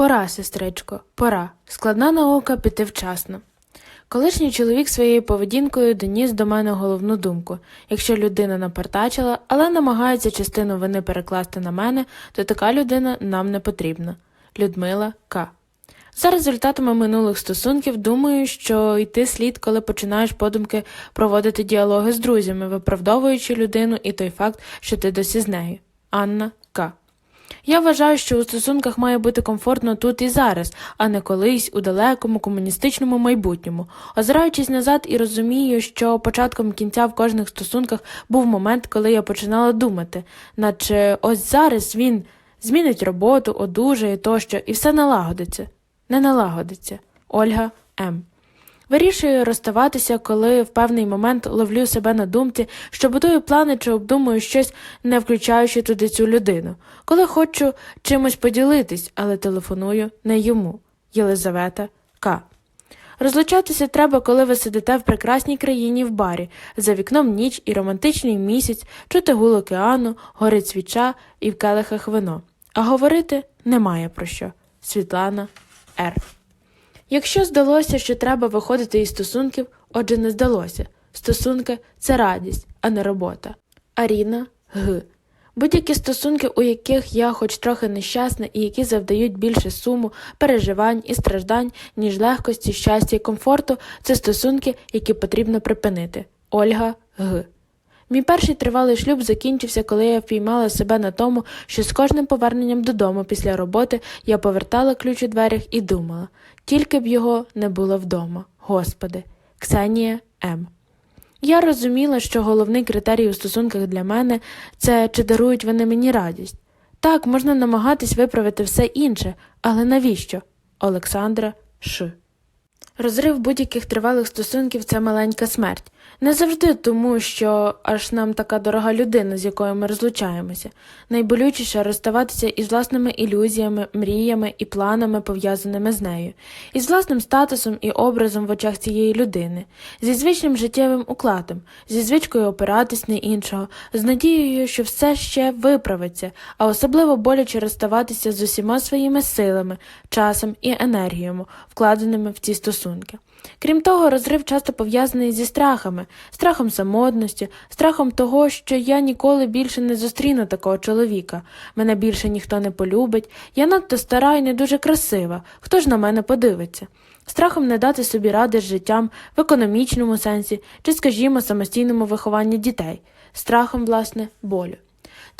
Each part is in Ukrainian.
Пора, сестричко, пора. Складна наука піти вчасно. Колишній чоловік своєю поведінкою доніс до мене головну думку якщо людина напартачила, але намагається частину вини перекласти на мене, то така людина нам не потрібна. Людмила К. За результатами минулих стосунків думаю, що йти слід, коли починаєш подумки проводити діалоги з друзями, виправдовуючи людину і той факт, що ти досі з нею. Анна. Я вважаю, що у стосунках має бути комфортно тут і зараз, а не колись у далекому комуністичному майбутньому. Озираючись назад і розумію, що початком кінця в кожних стосунках був момент, коли я починала думати, наче ось зараз він змінить роботу, одужає тощо, і все налагодиться. Не налагодиться. Ольга М. Вирішую розставатися, коли в певний момент ловлю себе на думці, що будую плани чи обдумую щось, не включаючи туди цю людину, коли хочу чимось поділитись, але телефоную не йому. Єлизавета К. Розлучатися треба, коли ви сидите в прекрасній країні в барі, за вікном ніч і романтичний місяць, чути гул океану, горить свіча і в келихах вино. А говорити немає про що. Світлана Р. Якщо здалося, що треба виходити із стосунків, отже, не здалося. Стосунки це радість, а не робота. Аріна Г. Будь-які стосунки, у яких я хоч трохи нещасна і які завдають більше суму, переживань і страждань, ніж легкості, щастя і комфорту, це стосунки, які потрібно припинити. Ольга Г. Мій перший тривалий шлюб закінчився, коли я впіймала себе на тому, що з кожним поверненням додому після роботи я повертала ключ у дверях і думала, тільки б його не було вдома. Господи, Ксенія М. Я розуміла, що головний критерій у стосунках для мене це чи дарують вони мені радість. Так, можна намагатись виправити все інше, але навіщо? Олександра Ш. Розрив будь-яких тривалих стосунків це маленька смерть. Не завжди тому, що аж нам така дорога людина, з якою ми розлучаємося. Найболючіше розставатися із власними ілюзіями, мріями і планами, пов'язаними з нею, із власним статусом і образом в очах цієї людини, зі звичним життєвим укладом, зі звичкою опиратись на іншого, з надією, що все ще виправиться, а особливо боляче розставатися з усіма своїми силами, часом і енергіями, вкладеними в ці стосунки. Крім того, розрив часто пов'язаний зі страхами, страхом самотності, страхом того, що я ніколи більше не зустріну такого чоловіка, мене більше ніхто не полюбить, я надто стара і не дуже красива, хто ж на мене подивиться? Страхом не дати собі ради з життям в економічному сенсі чи, скажімо, самостійному вихованні дітей, страхом, власне, болю.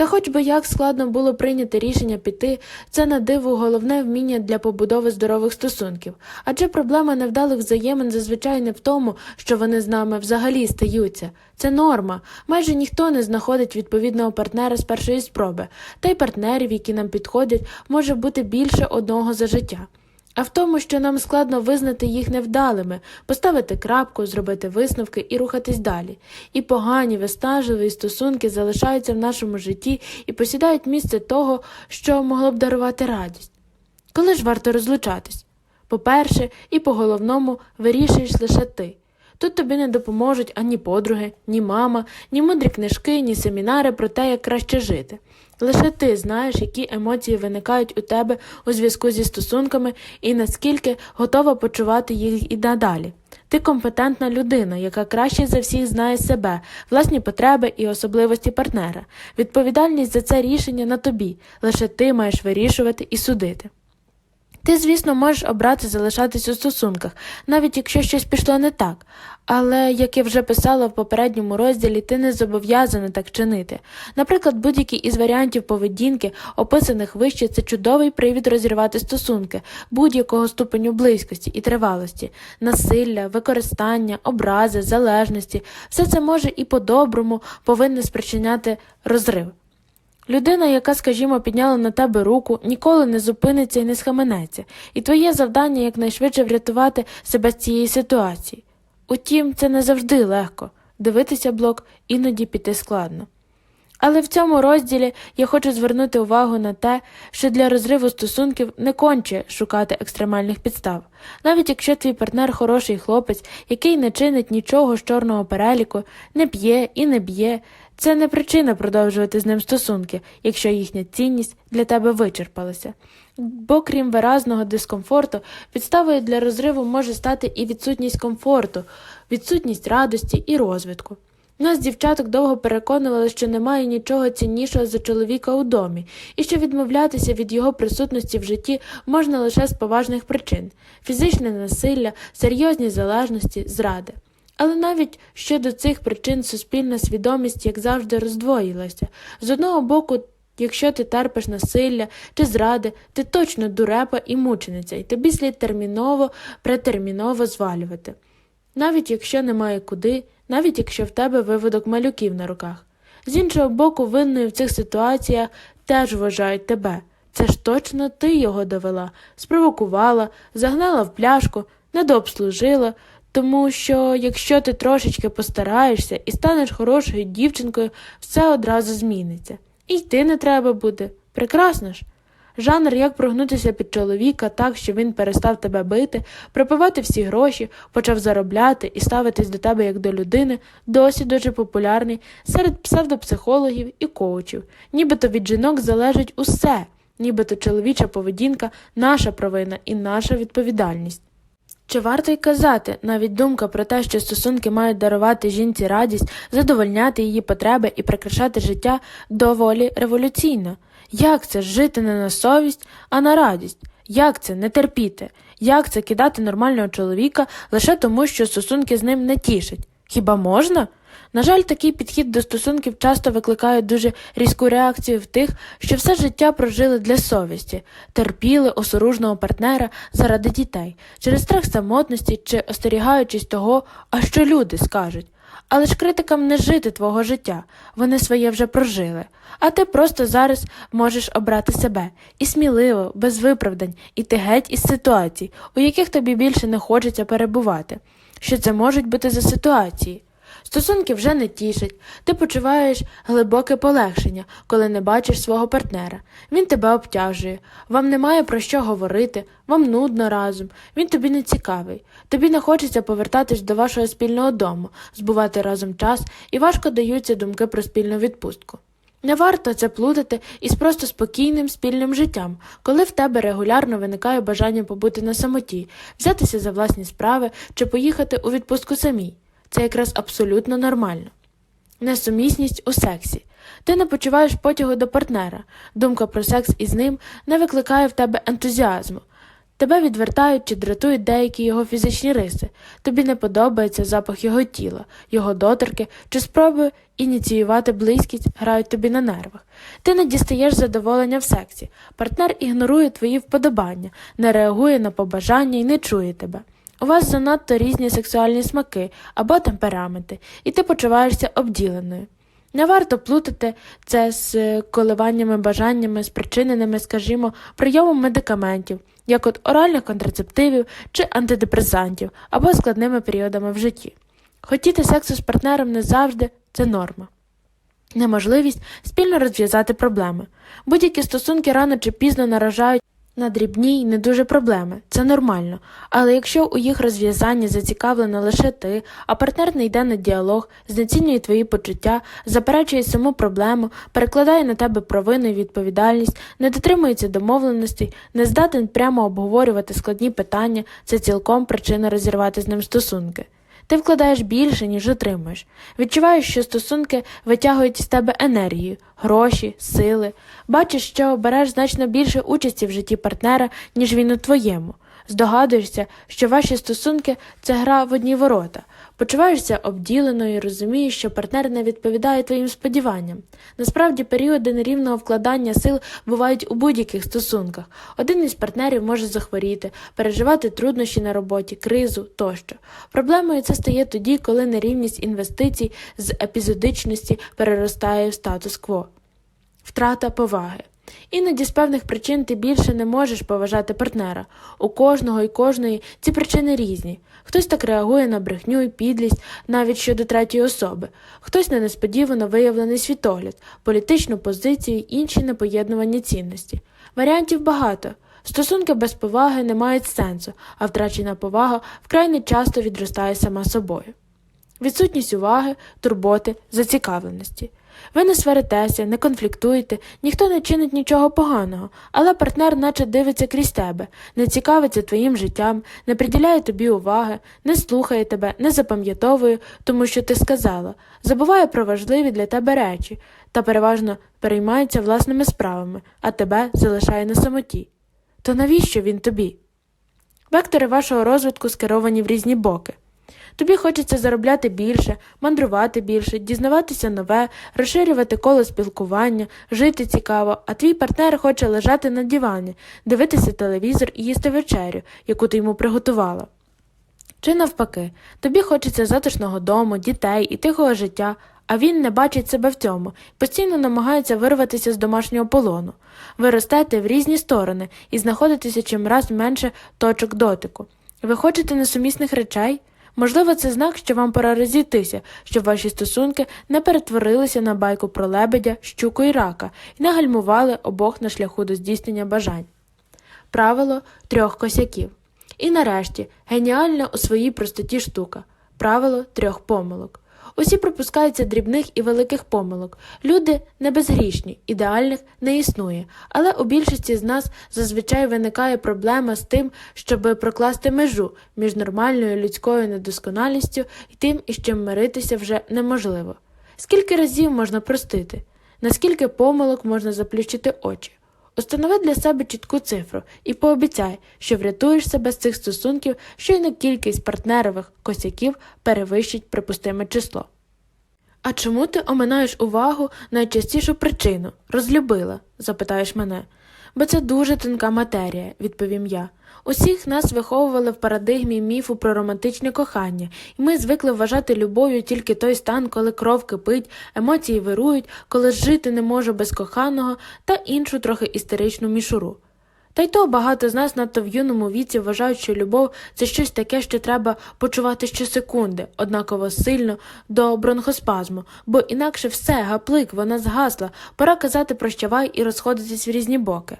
Та хоч би як складно було прийняти рішення піти, це на диво головне вміння для побудови здорових стосунків, адже проблема невдалих взаємин зазвичай не в тому, що вони з нами взагалі стаються. Це норма. Майже ніхто не знаходить відповідного партнера з першої спроби, та й партнерів, які нам підходять, може бути більше одного за життя. А в тому, що нам складно визнати їх невдалими, поставити крапку, зробити висновки і рухатись далі. І погані, виснажливі стосунки залишаються в нашому житті і посідають місце того, що могло б дарувати радість. Коли ж варто розлучатись? По-перше, і по головному вирішуєш лише ти. Тут тобі не допоможуть ані подруги, ні мама, ні мудрі книжки, ні семінари про те, як краще жити. Лише ти знаєш, які емоції виникають у тебе у зв'язку зі стосунками і наскільки готова почувати їх і надалі. Ти компетентна людина, яка краще за всіх знає себе, власні потреби і особливості партнера. Відповідальність за це рішення на тобі, лише ти маєш вирішувати і судити. Ти, звісно, можеш обрати залишатись у стосунках, навіть якщо щось пішло не так, але, як я вже писала в попередньому розділі, ти не зобов'язана так чинити. Наприклад, будь-який із варіантів поведінки, описаних вище, це чудовий привід розірвати стосунки будь-якого ступеню близькості і тривалості, насилля, використання, образи, залежності, все це може і по-доброму повинне спричиняти розрив. Людина, яка, скажімо, підняла на тебе руку, ніколи не зупиниться і не схаменеться, і твоє завдання якнайшвидше врятувати себе з цієї ситуації. Утім, це не завжди легко дивитися блок іноді піти складно. Але в цьому розділі я хочу звернути увагу на те, що для розриву стосунків не конче шукати екстремальних підстав. Навіть якщо твій партнер хороший хлопець, який не чинить нічого з чорного переліку, не п'є і не б'є, Це не причина продовжувати з ним стосунки, якщо їхня цінність для тебе вичерпалася. Бо крім виразного дискомфорту, підставою для розриву може стати і відсутність комфорту, відсутність радості і розвитку. Нас, дівчаток, довго переконували, що немає нічого ціннішого за чоловіка у домі, і що відмовлятися від його присутності в житті можна лише з поважних причин фізичне насилля, серйозні залежності, зради. Але навіть щодо цих причин суспільна свідомість, як завжди, роздвоїлася. З одного боку, якщо ти терпиш насилля чи зради, ти точно дурепа і мучениця, і тобі слід терміново, претерміново звалювати. Навіть якщо немає куди, навіть якщо в тебе виводок малюків на руках. З іншого боку, винною в цих ситуаціях теж вважають тебе. Це ж точно ти його довела, спровокувала, загнала в пляшку, недообслужила, тому що якщо ти трошечки постараєшся і станеш хорошою дівчинкою, все одразу зміниться. І йти не треба буде. Прекрасно ж. Жанр, як прогнутися під чоловіка так, що він перестав тебе бити, пропивати всі гроші, почав заробляти і ставитись до тебе як до людини, досі дуже популярний серед псевдопсихологів і коучів. Нібито від жінок залежить усе, нібито чоловіча поведінка, наша провина і наша відповідальність. Чи варто й казати, навіть думка про те, що стосунки мають дарувати жінці радість, задовольняти її потреби і прикрашати життя, доволі революційна. Як це жити не на совість, а на радість? Як це не терпіти? Як це кидати нормального чоловіка лише тому, що стосунки з ним не тішать? Хіба можна? На жаль, такий підхід до стосунків часто викликає дуже різку реакцію в тих, що все життя прожили для совісті, терпіли осоружного партнера заради дітей, через страх самотності чи остерігаючись того, а що люди скажуть. Але ж критикам не жити твого життя, вони своє вже прожили, а ти просто зараз можеш обрати себе і сміливо, без виправдань, іти геть із ситуацій, у яких тобі більше не хочеться перебувати. Що це можуть бути за ситуації? Стосунки вже не тішать, ти почуваєш глибоке полегшення, коли не бачиш свого партнера. Він тебе обтяжує, вам немає про що говорити, вам нудно разом, він тобі не цікавий, тобі не хочеться повертатись до вашого спільного дому, збувати разом час і важко даються думки про спільну відпустку. Не варто це плутати із просто спокійним спільним життям, коли в тебе регулярно виникає бажання побути на самоті, взятися за власні справи чи поїхати у відпустку самій. Це якраз абсолютно нормально. Несумісність у сексі. Ти не почуваєш потягу до партнера, думка про секс із ним не викликає в тебе ентузіазму. Тебе відвертають чи дратують деякі його фізичні риси, тобі не подобається запах його тіла, його доторки чи спроби ініціювати близькість грають тобі на нервах. Ти не дістаєш задоволення в сексі, партнер ігнорує твої вподобання, не реагує на побажання і не чує тебе. У вас занадто різні сексуальні смаки або темпераменти, і ти почуваєшся обділеною. Не варто плутати це з е, коливаннями бажаннями, спричиненими, скажімо, прийомом медикаментів, як от оральних контрацептивів чи антидепресантів, або складними періодами в житті. Хотіти сексу з партнером не завжди це норма. Неможливість спільно розв'язати проблеми. Будь-які стосунки рано чи пізно наражають на дрібні й не дуже проблеми, це нормально, але якщо у їх розв'язанні зацікавлена лише ти, а партнер не йде на діалог, знецінює твої почуття, заперечує саму проблему, перекладає на тебе провину і відповідальність, не дотримується домовленостей, не здатен прямо обговорювати складні питання, це цілком причина розірвати з ним стосунки. Ти вкладаєш більше, ніж отримуєш. Відчуваєш, що стосунки витягують з тебе енергію, гроші, сили. Бачиш, що береш значно більше участі в житті партнера, ніж він у твоєму. Здогадуєшся, що ваші стосунки це гра в одні ворота. Почуваєшся обділеною розумієш, що партнер не відповідає твоїм сподіванням. Насправді, періоди нерівного вкладання сил бувають у будь-яких стосунках. Один із партнерів може захворіти, переживати труднощі на роботі, кризу тощо. Проблемою це стає тоді, коли нерівність інвестицій з епізодичності переростає в статус-кво. Втрата поваги. Іноді з певних причин ти більше не можеш поважати партнера. У кожного і кожної ці причини різні. Хтось так реагує на брехню і підлість навіть щодо третьої особи, хтось на несподівано виявлений світогляд, політичну позицію й інші непоєднувані цінності. Варіантів багато. Стосунки без поваги не мають сенсу, а втрачена повага вкрай не часто відростає сама собою. Відсутність уваги, турботи, зацікавленості. Ви не сваритеся, не конфліктуєте, ніхто не чинить нічого поганого, але партнер наче дивиться крізь тебе, не цікавиться твоїм життям, не приділяє тобі уваги, не слухає тебе, не запам'ятовує, тому що ти сказала, забуває про важливі для тебе речі та переважно переймається власними справами, а тебе залишає на самоті. То навіщо він тобі? Вектори вашого розвитку скеровані в різні боки. Тобі хочеться заробляти більше, мандрувати більше, дізнаватися нове, розширювати коло спілкування, жити цікаво, а твій партнер хоче лежати на дивані, дивитися телевізор і їсти вечерю, яку ти йому приготувала. Чи навпаки, тобі хочеться затишного дому, дітей і тихого життя, а він не бачить себе в цьому, постійно намагається вирватися з домашнього полону. Ви ростете в різні сторони і знаходитеся чимраз менше точок дотику. Ви хочете несумісних речей? Можливо, це знак, що вам пора розійтися, щоб ваші стосунки не перетворилися на байку про лебедя, щуку і рака і не гальмували обох на шляху до здійснення бажань. Правило трьох косяків. І нарешті геніальна у своїй простоті штука правило трьох помилок. Усі пропускаються дрібних і великих помилок. Люди не безгрішні, ідеальних не існує, але у більшості з нас зазвичай виникає проблема з тим, щоб прокласти межу між нормальною людською недосконалістю і тим, із чим миритися вже неможливо. Скільки разів можна простити? Наскільки помилок можна заплющити очі? Установи для себе чітку цифру і пообіцяй, що врятуєш себе з цих стосунків, щойно кількість партнерових косяків перевищить припустиме число. А чому ти оминаєш увагу найчастішу причину розлюбила? запитаєш мене. Бо це дуже тонка матерія, відповім я. Усіх нас виховували в парадигмі міфу про романтичне кохання, і ми звикли вважати любов'ю тільки той стан, коли кров кипить, емоції вирують, коли жити не можу без коханого та іншу трохи істеричну мішуру. Та й то багато з нас надто в юному віці вважають, що любов це щось таке, що треба почувати щосекунди, однаково сильно до бронхоспазму, бо інакше все, гаплик, вона згасла, пора казати прощавай і розходитись в різні боки.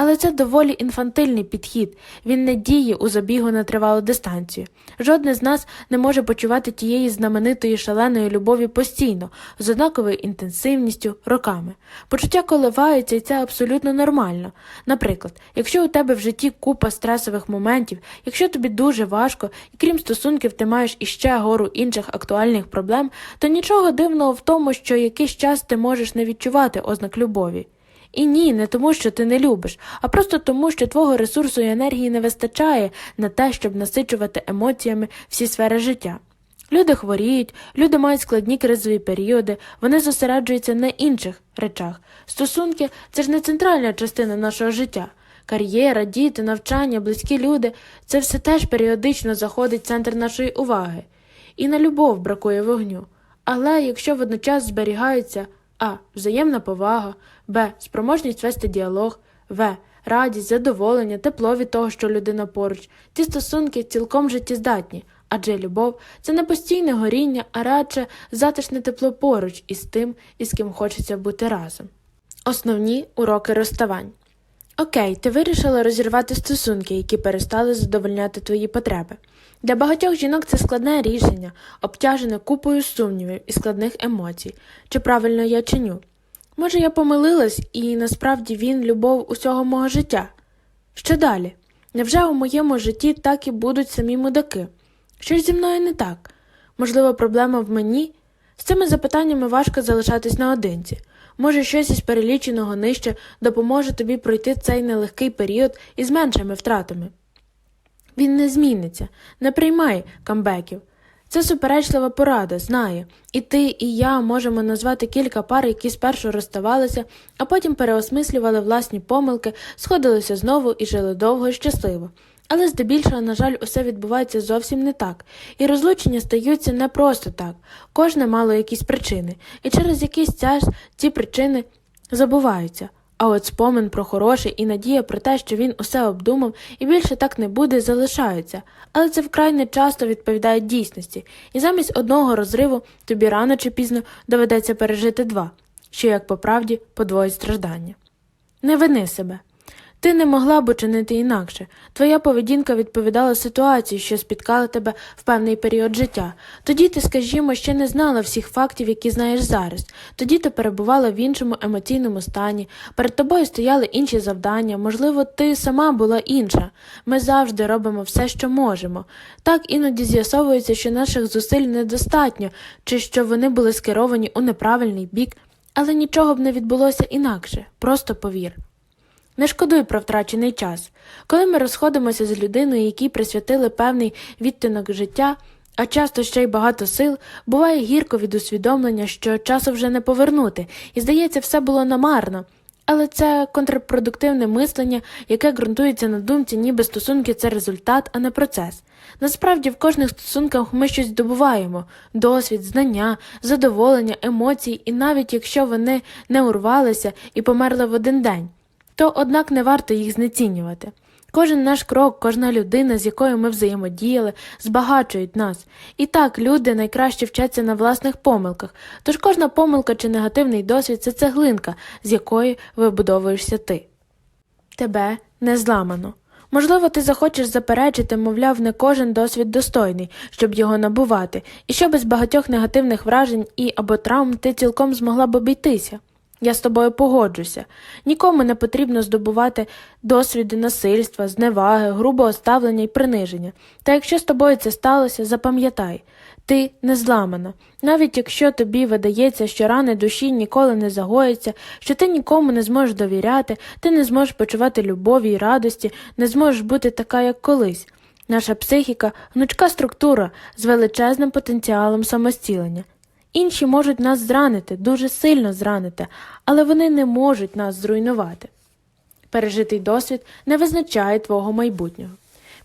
Але це доволі інфантильний підхід, він не діє у забігу на тривалу дистанцію. Жодне з нас не може почувати тієї знаменитої шаленої любові постійно, з однаковою інтенсивністю, роками. Почуття коливаються, і це абсолютно нормально. Наприклад, якщо у тебе в житті купа стресових моментів, якщо тобі дуже важко, і крім стосунків ти маєш іще гору інших актуальних проблем, то нічого дивного в тому, що якийсь час ти можеш не відчувати ознак любові. І ні, не тому, що ти не любиш, а просто тому, що твого ресурсу і енергії не вистачає на те, щоб насичувати емоціями всі сфери життя. Люди хворіють, люди мають складні кризові періоди, вони зосереджуються на інших речах. Стосунки це ж не центральна частина нашого життя. Кар'єра, діти, навчання, близькі люди це все теж періодично заходить в центр нашої уваги. І на любов бракує вогню. Але якщо водночас зберігаються а. Взаємна повага, Б. Спроможність вести діалог, В. Радість, задоволення, тепло від того, що людина поруч. Ці стосунки цілком життєздатні, адже любов це не постійне горіння, а радше затишне тепло поруч із тим, із ким хочеться бути разом. Основні уроки розставань. Окей, ти вирішила розірвати стосунки, які перестали задовольняти твої потреби. Для багатьох жінок це складне рішення, обтяжене купою сумнівів і складних емоцій, чи правильно я чиню. Може, я помилилась, і насправді він любов усього мого життя. Що далі? Невже у моєму житті так і будуть самі мудаки? Що ж зі мною не так? Можливо, проблема в мені? З цими запитаннями важко залишатись наодинці. Може, щось із переліченого нижче допоможе тобі пройти цей нелегкий період із меншими втратами. Він не зміниться, не приймай камбеків. Це суперечлива порада, знає. І ти, і я можемо назвати кілька пар, які спершу розставалися, а потім переосмислювали власні помилки, сходилися знову і жили довго і щасливо. Але здебільшого, на жаль, усе відбувається зовсім не так, і розлучення стаються не просто так. Кожне мало якісь причини, і через якийсь час ці причини забуваються. А от спомин про хороше і надія про те, що він усе обдумав і більше так не буде, залишаються, але це вкрай не часто відповідає дійсності, і замість одного розриву тобі рано чи пізно доведеться пережити два, що, як по правді, подвоїть страждання. Не вини себе. Ти не могла б учинити інакше. Твоя поведінка відповідала ситуації, що спіткала тебе в певний період життя. Тоді ти, скажімо, ще не знала всіх фактів, які знаєш зараз. Тоді ти перебувала в іншому емоційному стані. Перед тобою стояли інші завдання. Можливо, ти сама була інша. Ми завжди робимо все, що можемо. Так іноді з'ясовується, що наших зусиль недостатньо, чи що вони були скеровані у неправильний бік, але нічого б не відбулося інакше. Просто повір. Не шкодуй про втрачений час. Коли ми розходимося з людиною, якій присвятили певний відтинок життя, а часто ще й багато сил, буває гірко від усвідомлення, що часу вже не повернути, і здається, все було намарно. Але це контрпродуктивне мислення, яке ґрунтується на думці, ніби стосунки це результат, а не процес. Насправді в кожних стосунках ми щось здобуваємо досвід, знання, задоволення, емоції, і навіть якщо вони не урвалися і померли в один день то однак не варто їх знецінювати. Кожен наш крок, кожна людина, з якою ми взаємодіяли, збагачують нас. І так люди найкраще вчаться на власних помилках, тож кожна помилка чи негативний досвід це цеглинка, з якої вибудовуєшся ти. Тебе не зламано. Можливо, ти захочеш заперечити, мовляв, не кожен досвід достойний, щоб його набувати, і що без багатьох негативних вражень і або травм ти цілком змогла б обійтися. Я з тобою погоджуся. Нікому не потрібно здобувати досвіди насильства, зневаги, грубого ставлення і приниження. Та якщо з тобою це сталося, запам'ятай ти не зламана. Навіть якщо тобі видається, що рани душі ніколи не загояться, що ти нікому не зможеш довіряти, ти не зможеш почувати любові і радості, не зможеш бути така, як колись. Наша психіка гнучка структура з величезним потенціалом самостілення. Інші можуть нас зранити, дуже сильно зранити, але вони не можуть нас зруйнувати. Пережитий досвід не визначає твого майбутнього.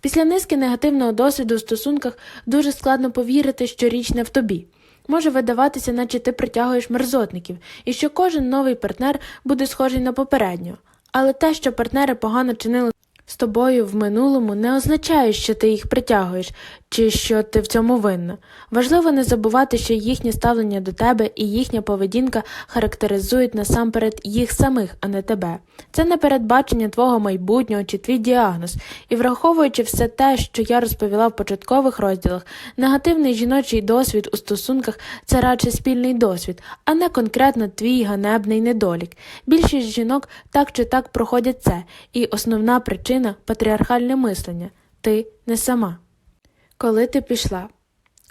Після низки негативного досвіду в стосунках дуже складно повірити, що річ не в тобі. Може видаватися, наче ти притягуєш мерзотників, і що кожен новий партнер буде схожий на попереднього. Але те, що партнери погано чинили з тобою в минулому, не означає, що ти їх притягуєш чи що ти в цьому винна. Важливо не забувати, що їхнє ставлення до тебе і їхня поведінка характеризують насамперед їх самих, а не тебе. Це не передбачення твого майбутнього чи твій діагноз, і враховуючи все те, що я розповіла в початкових розділах, негативний жіночий досвід у стосунках це радше спільний досвід, а не конкретно твій ганебний недолік. Більшість жінок так чи так проходять це, і основна причина патріархальне мислення ти не сама. Коли ти пішла.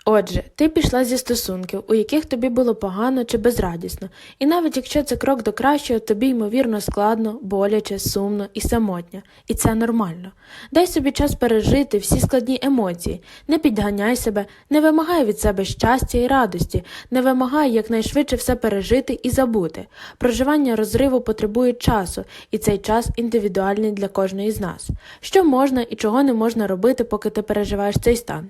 Отже, ти пішла зі стосунків, у яких тобі було погано чи безрадісно, і навіть якщо це крок до кращого, тобі ймовірно складно, боляче, сумно і самотньо, і це нормально. Дай собі час пережити всі складні емоції, не підганяй себе, не вимагай від себе щастя і радості, не вимагай якнайшвидше все пережити і забути. Проживання розриву потребує часу, і цей час індивідуальний для кожної з нас. Що можна і чого не можна робити, поки ти переживаєш цей стан?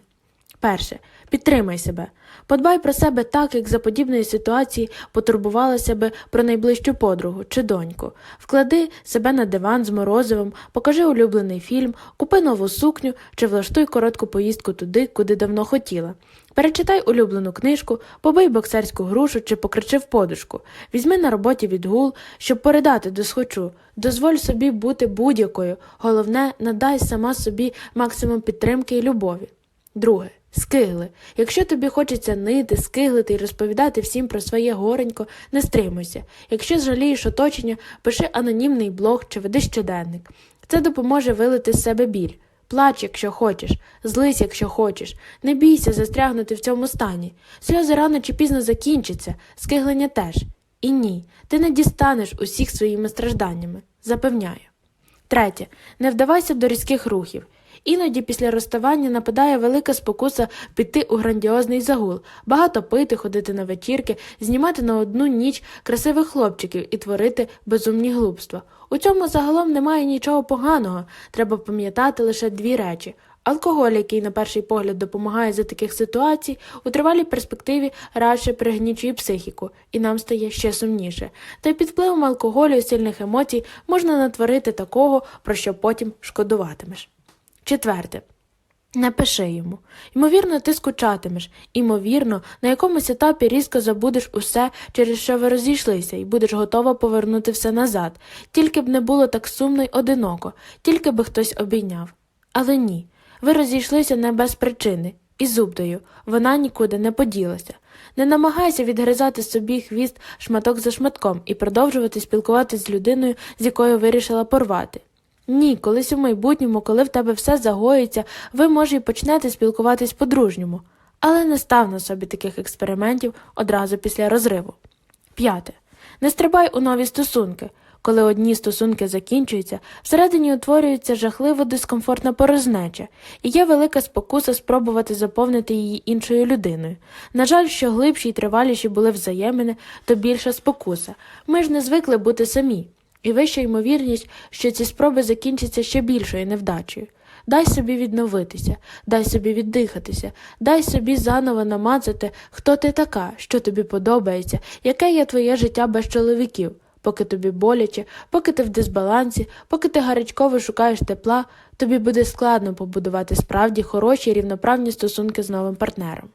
Перше, підтримай себе. Подбай про себе так, як за подібної ситуації потурбувалася би про найближчу подругу чи доньку. Вклади себе на диван з морозивом, покажи улюблений фільм, купи нову сукню чи влаштуй коротку поїздку туди, куди давно хотіла. Перечитай улюблену книжку, побий боксерську грушу чи покричи в подушку. Візьми на роботі відгул, щоб передати до схочу. Дозволь собі бути будь-якою. Головне, надай сама собі максимум підтримки і любові. Друге. Скигли. Якщо тобі хочеться нити, скиглити і розповідати всім про своє горенько, не стримуйся. Якщо жалієш оточення, пиши анонімний блог чи веди щоденник. Це допоможе вилити з себе біль. Плач, якщо хочеш, злись, якщо хочеш. Не бійся застрягнути в цьому стані. Сльози рано чи пізно закінчаться, скиглення теж. І ні, ти не дістанеш усіх своїми стражданнями. Запевняю. Третє. Не вдавайся до різких рухів. Іноді після розставання нападає велика спокуса піти у грандіозний загул, багато пити, ходити на вечірки, знімати на одну ніч красивих хлопчиків і творити безумні глупства. У цьому загалом немає нічого поганого, треба пам'ятати лише дві речі. Алкоголь, який на перший погляд допомагає за таких ситуацій, у тривалій перспективі радше пригнічує психіку, і нам стає ще сумніше. Та й під впливом алкоголю і сильних емоцій можна натворити такого, про що потім шкодуватимеш. Четверте. Напиши йому. Ймовірно, ти скучатимеш, ймовірно, на якомусь етапі різко забудеш усе, через що ви розійшлися, і будеш готова повернути все назад, тільки б не було так сумно й одиноко, тільки би хтось обійняв. Але ні, ви розійшлися не без причини, і зубдою, вона нікуди не поділася. Не намагайся відгризати собі хвіст шматок за шматком і продовжувати спілкуватися з людиною, з якою вирішила порвати. Ні, колись у майбутньому, коли в тебе все загоїться, ви, може, і почнете спілкуватись по-дружньому, але не став на собі таких експериментів одразу після розриву. П'яте. Не стрибай у нові стосунки. Коли одні стосунки закінчуються, всередині утворюється жахливо дискомфортна порожнеча, і є велика спокуса спробувати заповнити її іншою людиною. На жаль, що глибші й триваліші були взаємини, то більша спокуса. Ми ж не звикли бути самі, і вища ймовірність, що ці спроби закінчаться ще більшою невдачею. Дай собі відновитися, дай собі віддихатися, дай собі заново намацати, хто ти така, що тобі подобається, яке є твоє життя без чоловіків. Поки тобі боляче, поки ти в дисбалансі, поки ти гарячково шукаєш тепла, тобі буде складно побудувати справді хороші і рівноправні стосунки з новим партнером.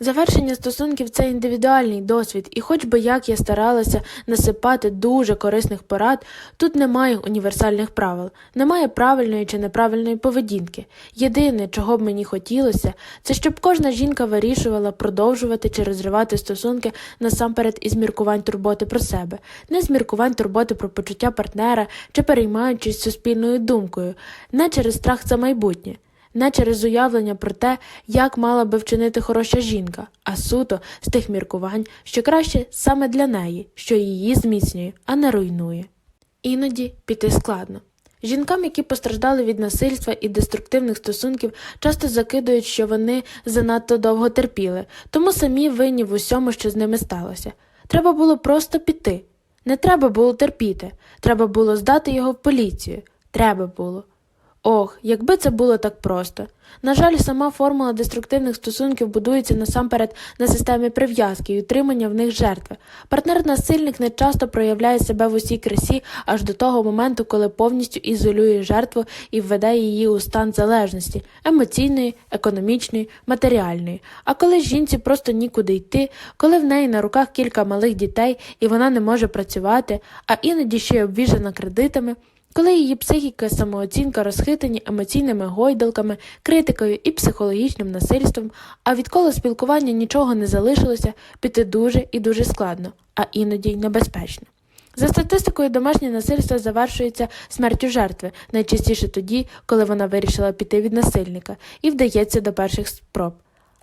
Завершення стосунків це індивідуальний досвід, і хоч би як я старалася насипати дуже корисних порад, тут немає універсальних правил, немає правильної чи неправильної поведінки. Єдине, чого б мені хотілося, це щоб кожна жінка вирішувала продовжувати чи розривати стосунки насамперед із міркувань турботи про себе, не з міркувань турботи про почуття партнера чи переймаючись суспільною думкою, не через страх за майбутнє не через уявлення про те, як мала би вчинити хороша жінка, а суто з тих міркувань, що краще саме для неї, що її зміцнює, а не руйнує. Іноді піти складно. Жінкам, які постраждали від насильства і деструктивних стосунків, часто закидують, що вони занадто довго терпіли, тому самі винні в усьому, що з ними сталося. Треба було просто піти. Не треба було терпіти, треба було здати його в поліцію. Треба було. Ох, якби це було так просто. На жаль, сама формула деструктивних стосунків будується насамперед на системі прив'язки і утримання в них жертви. Партнер-насильник не часто проявляє себе в усій красі аж до того моменту, коли повністю ізолює жертву і введе її у стан залежності емоційної, економічної, матеріальної. А коли жінці просто нікуди йти, коли в неї на руках кілька малих дітей і вона не може працювати, а іноді ще й обвіжена кредитами. Коли її психіка самооцінка розхитані емоційними гойдалками, критикою і психологічним насильством, а відколи спілкування нічого не залишилося, піти дуже і дуже складно, а іноді й небезпечно. За статистикою, домашнє насильство завершується смертю жертви, найчастіше тоді, коли вона вирішила піти від насильника, і вдається до перших спроб.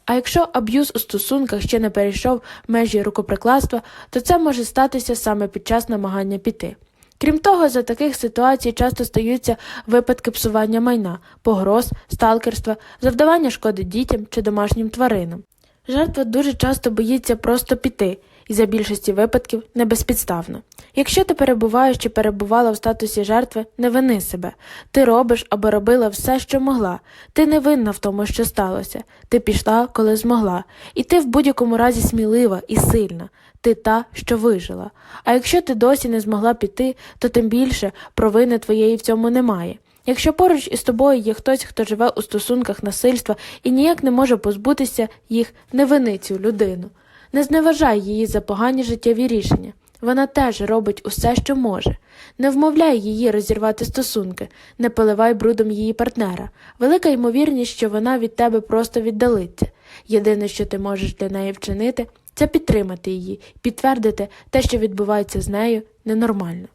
А якщо аб'юз у стосунках ще не перейшов межі рукоприкладства, то це може статися саме під час намагання піти. Крім того, за таких ситуацій часто стаються випадки псування майна, погроз, сталкерства, завдавання шкоди дітям чи домашнім тваринам. Жертва дуже часто боїться просто піти, і за більшості випадків не безпідставно. Якщо ти перебуваєш чи перебувала в статусі жертви, не вини себе. Ти робиш або робила все, що могла. Ти не винна в тому, що сталося. Ти пішла, коли змогла, і ти в будь-якому разі смілива і сильна. Ти та, що вижила. А якщо ти досі не змогла піти, то тим більше провини твоєї в цьому немає. Якщо поруч із тобою є хтось, хто живе у стосунках насильства і ніяк не може позбутися їх, не вини цю людину. Не зневажай її за погані життєві рішення. Вона теж робить усе, що може. Не вмовляй її розірвати стосунки, не поливай брудом її партнера. Велика ймовірність, що вона від тебе просто віддалиться. Єдине, що ти можеш для неї вчинити, це підтримати її, підтвердити те, що відбувається з нею, ненормально.